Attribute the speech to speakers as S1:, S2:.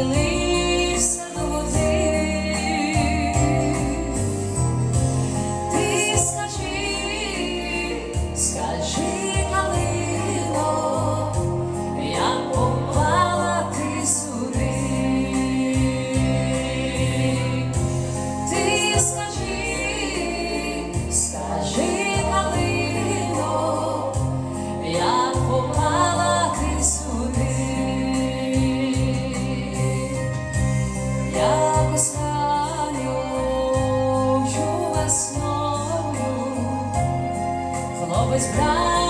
S1: Схилився до води, ти скажи, скажи, калино, я попала ти суди, ти скажи. Весь брат.